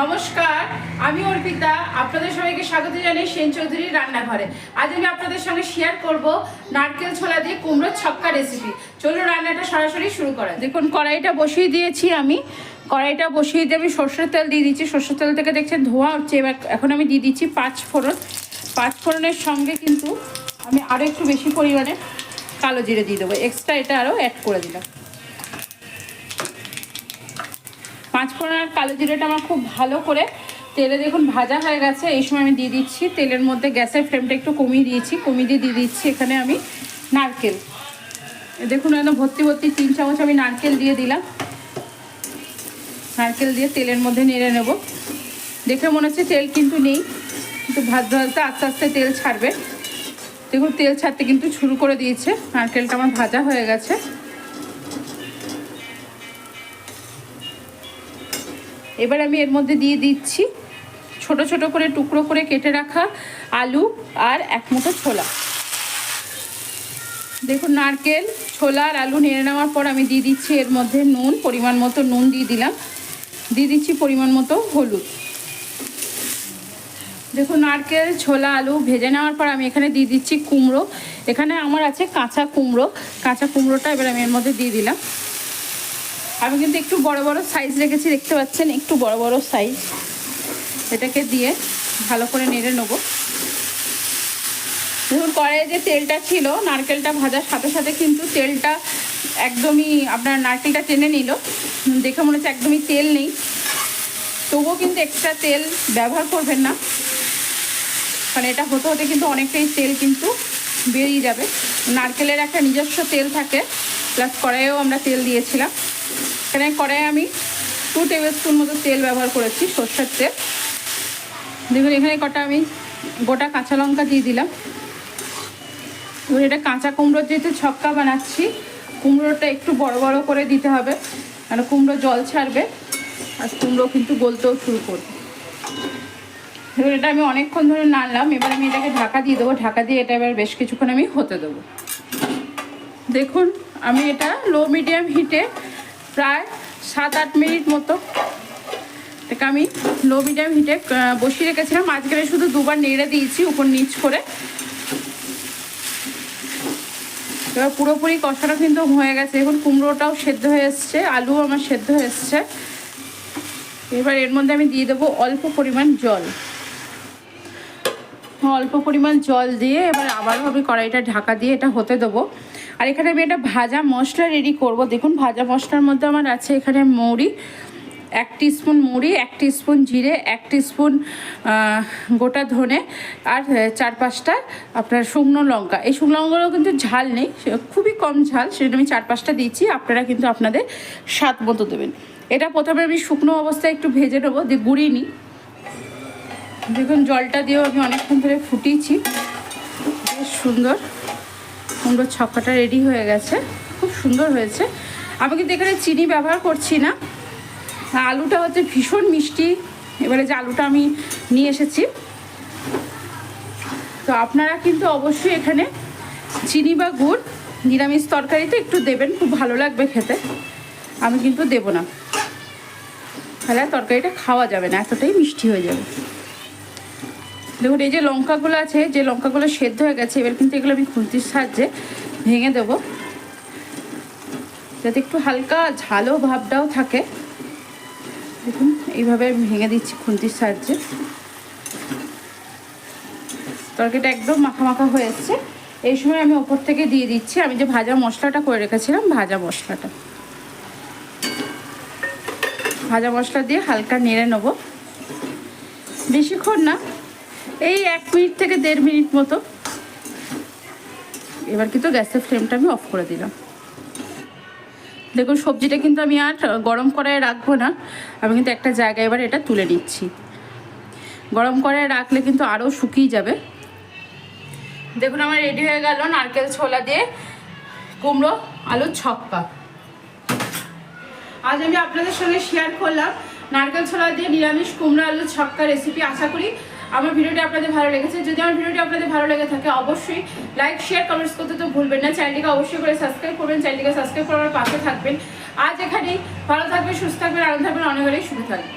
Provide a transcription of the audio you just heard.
নমস্কার, আমি অর্পিতা, আপনাদের সবাইকে স্বাগত জানাই সেন চৌধুরীর রান্নাঘরে। আজ আমি আপনাদের সঙ্গে শেয়ার করব নারকেল ছোলা দিয়ে কুমড়োর ছক্কা রেসিপি চলুন রান্নাটা সরাসরি শুরু করা দেখুন, কড়াইটা বসিয়ে দিয়েছি আমি। কড়াইটা বসিয়ে দিয়ে আমি সর্ষের তেল দিয়ে দিচ্ছি। সর্ষের তেল থেকে দেখছেন ধোয়া হচ্ছে এবার এখন আমি দিয়ে দিচ্ছি পাঁচ ফোড়ন। পাঁচ ফোড়নের সঙ্গে কিন্তু আমি আরও একটু বেশি পরিমাণে কালো জিরে দিয়ে দেবো। এক্সট্রা এটা আরও অ্যাড করে দিলাম। পাঁচ ফোড়ন আর কালো জিরেটা আমার খুব ভালো করে তেলে দেখুন ভাজা হয়ে গেছে। এই সময় আমি দিয়ে দিচ্ছি তেলের মধ্যে গ্যাসের ফ্লেমটা একটু কমিয়ে দিয়েছি। কমিয়ে দিয়ে দিয়ে দিচ্ছি এখানে আমি নারকেল। দেখুন একদম ভর্তি ভর্তি তিন চামচ আমি নারকেল দিয়ে দিলাম। নারকেল দিয়ে তেলের মধ্যে নেড়ে নেব। দেখে মনে হচ্ছে তেল কিন্তু নেই, কিন্তু ভাজতে ভাজতে আস্তে আস্তে তেল ছাড়বে। দেখুন তেল ছাড়তে কিন্তু শুরু করে দিয়েছে। নারকেলটা আমার ভাজা হয়ে গেছে। এবার আমি এর মধ্যে দিয়ে দিচ্ছি ছোট ছোট করে টুকরো করে কেটে রাখা আলু আর এক মুঠো ছোলা। দেখুন, নারকেল, ছোলা আর আলু নেড়ে নেওয়ার পর আমি দিয়ে দিচ্ছি এর মধ্যে নুন, পরিমাণ মতো নুন দিয়ে দিলাম। দিয়ে দিচ্ছি পরিমাণ মতো হলুদ। দেখুন, নারকেল, ছোলা, আলু ভেজে নেওয়ার পর আমি এখানে দিয়ে দিচ্ছি কুমড়ো। এখানে আমার আছে কাঁচা কুমড়ো। কাঁচা কুমড়োটা এবার আমি এর মধ্যে দিয়ে দিলাম। আমি কিন্তু একটু বড় বড় সাইজ রেখেছি, দেখতে পাচ্ছেন? একটু বড় বড় সাইজ এটাকে দিয়ে ভালো করে নেড়ে নেব। দেখুন, কড়াইয়ে যে তেলটা ছিল, নারকেলটা ভাজার সাথে সাথে কিন্তু তেলটা একদমই আপনার নারকেলটা টেনে নিল। দেখে মনে হচ্ছে একদমই তেল নেই। তবুও কিন্তু এক্সট্রা তেল ব্যবহার করবেন না। কারণ এটা হতে হতে কিন্তু অনেকটাই তেল কিন্তু বেরিয়ে যাবে। নারকেলের একটা নিজস্ব তেল থাকে। প্লাস কড়াইয়েও আমরা তেল দিয়েছিলাম। এখানে কড়াইয়ে আমি টু টেবিল স্পুন মতো তেল ব্যবহার করেছি, সর্ষের তেল। দেখুন, এখানে কটা আমি গোটা কাঁচা লঙ্কা দিয়ে দিলাম। এবার এটা কাঁচা কুমড়োর যেহেতু ছক্কা বানাচ্ছি, কুমড়োটা একটু বড় বড় করে দিতে হবে, কারণ কুমড়ো জল ছাড়বে, আর কুমড়ো কিন্তু গলতেও শুরু করবে। এবার এটা আমি অনেকক্ষণ ধরে নাড়লাম, এবার আমি এটাকে ঢাকা দিয়ে দেবো। ঢাকা দিয়ে এটা এবার বেশ কিছুক্ষণ আমি হতে দেবো। দেখুন আমি এটা লো মিডিয়াম হিটে প্রায় সাত, আট মিনিট মতো এটাকে আমি লো মিডিয়াম হিটে বসিয়ে রেখেছিলাম। আজকে শুধু দুবার নেড়ে দিয়েছি উপর নিচ করে। এবার পুরোপুরি কষানো কিন্তু হয়ে গেছে। এখন কুমড়োটাও সেদ্ধ হয়ে এসছে, আলুও আমার সেদ্ধ হয়ে এসছে। এবার এর মধ্যে আমি দিয়ে দেবো অল্প পরিমাণ জল। অল্প পরিমাণ জল দিয়ে এবার আবারও আমি কড়াইটা ঢাকা দিয়ে এটা হতে দেবো। আর এখানে আমি একটা ভাজা মশলা রেডি করব। দেখুন, ভাজা মশলার মধ্যে আমার আছে এখানে মৌরি এক স্পুন মুড়ি, এক স্পুন জিরে, এক স্পুন গোটা ধনে আর চার পাঁচটা আপনার শুকনো লঙ্কা। এই শুকনো লঙ্কাগুলো কিন্তু ঝাল নেই খুবই কম ঝাল সেটা আমি চার পাঁচটা দিচ্ছি আপনারা কিন্তু আপনাদের স্বাদ মতো দেবেন। এটা প্রথমে আমি শুকনো অবস্থায় একটু ভেজে নেব, দিয়ে গুঁড়িয়ে নিই। দেখুন, জলটা দিয়েও আমি অনেকক্ষণ ধরে ফুটিয়েছি, বেশ সুন্দর। কুমড়োর ছক্কাটা রেডি হয়ে গেছে। খুব সুন্দর হয়েছে। আমি কিন্তু এখানে চিনি ব্যবহার করছি না। আলুটা হচ্ছে ভীষণ মিষ্টি। এবারে যে আলুটা আমি নিয়ে এসেছি। তো আপনারা কিন্তু অবশ্যই এখানে চিনি বা গুড় নিরামিষ তরকারিতে একটু দেবেন। খুব ভালো লাগবে খেতে। আমি কিন্তু দেব না। তাহলে তরকারিটা খাওয়া যাবে না। এতটাই মিষ্টি হয়ে যাবে। দেখুন, এই যে লঙ্কাগুলো আছে, যে লঙ্কাগুলো সেদ্ধ হয়ে গেছে, এবার কিন্তু এগুলো আমি খুন্তির সাহায্যে ভেঙে দেবো। যাতে একটু হালকা ঝালো ভাবটাও থাকে। দেখুন, এইভাবে ভেঙে দিচ্ছি খুন্তির সাহায্যে। তরকারিটা একদম মাখা মাখা হয়ে এসছে। এই সময় আমি ওপর থেকে দিয়ে দিচ্ছি। আমি যে ভাজা মশলাটা করে রেখেছিলাম, ভাজা মশলাটা। ভাজা মশলা দিয়ে হালকা নেড়ে নেব। বেশিক্ষণ না এই এক মিনিট থেকে দেড় মিনিট মতো। এবার কিন্তু গ্যাসের ফ্লেমটা আমি অফ করে দিলাম। দেখুন, সবজিটা কিন্তু আমি আর গরম কড়াইয়ে রাখব না। আমি কিন্তু একটা জায়গায় এবার এটা তুলে নিচ্ছি। গরম কড়াইয়ে রাখলে কিন্তু আরও শুকিয়ে যাবে। দেখুন, আমার রেডি হয়ে গেল নারকেল ছোলা দিয়ে কুমড়ো আলুর ছক্কা। আজ আমি আপনাদের সঙ্গে শেয়ার করলাম। নারকেল ছোলা দিয়ে নিরামিষ কুমড়ো আলুর ছক্কা রেসিপি আশা করি আমার ভিডিওটি আপনাদের ভালো লেগেছে। যদি আমার ভিডিওটি আপনাদের ভালো লেগে থাকে, অবশ্যই লাইক শেয়ার কমেন্টস করতে তো ভুলবেন না। চ্যানেলটিকে অবশ্যই করে সাবস্ক্রাইব করবেন। চ্যানেলটিকে সাবস্ক্রাইব করার পাশে থাকবেন। আজ এখানেই। ভালো থাকবেন, সুস্থ থাকবেন, আনন্দ থাকবেন, অনেক অনেক শুভ থাকবেন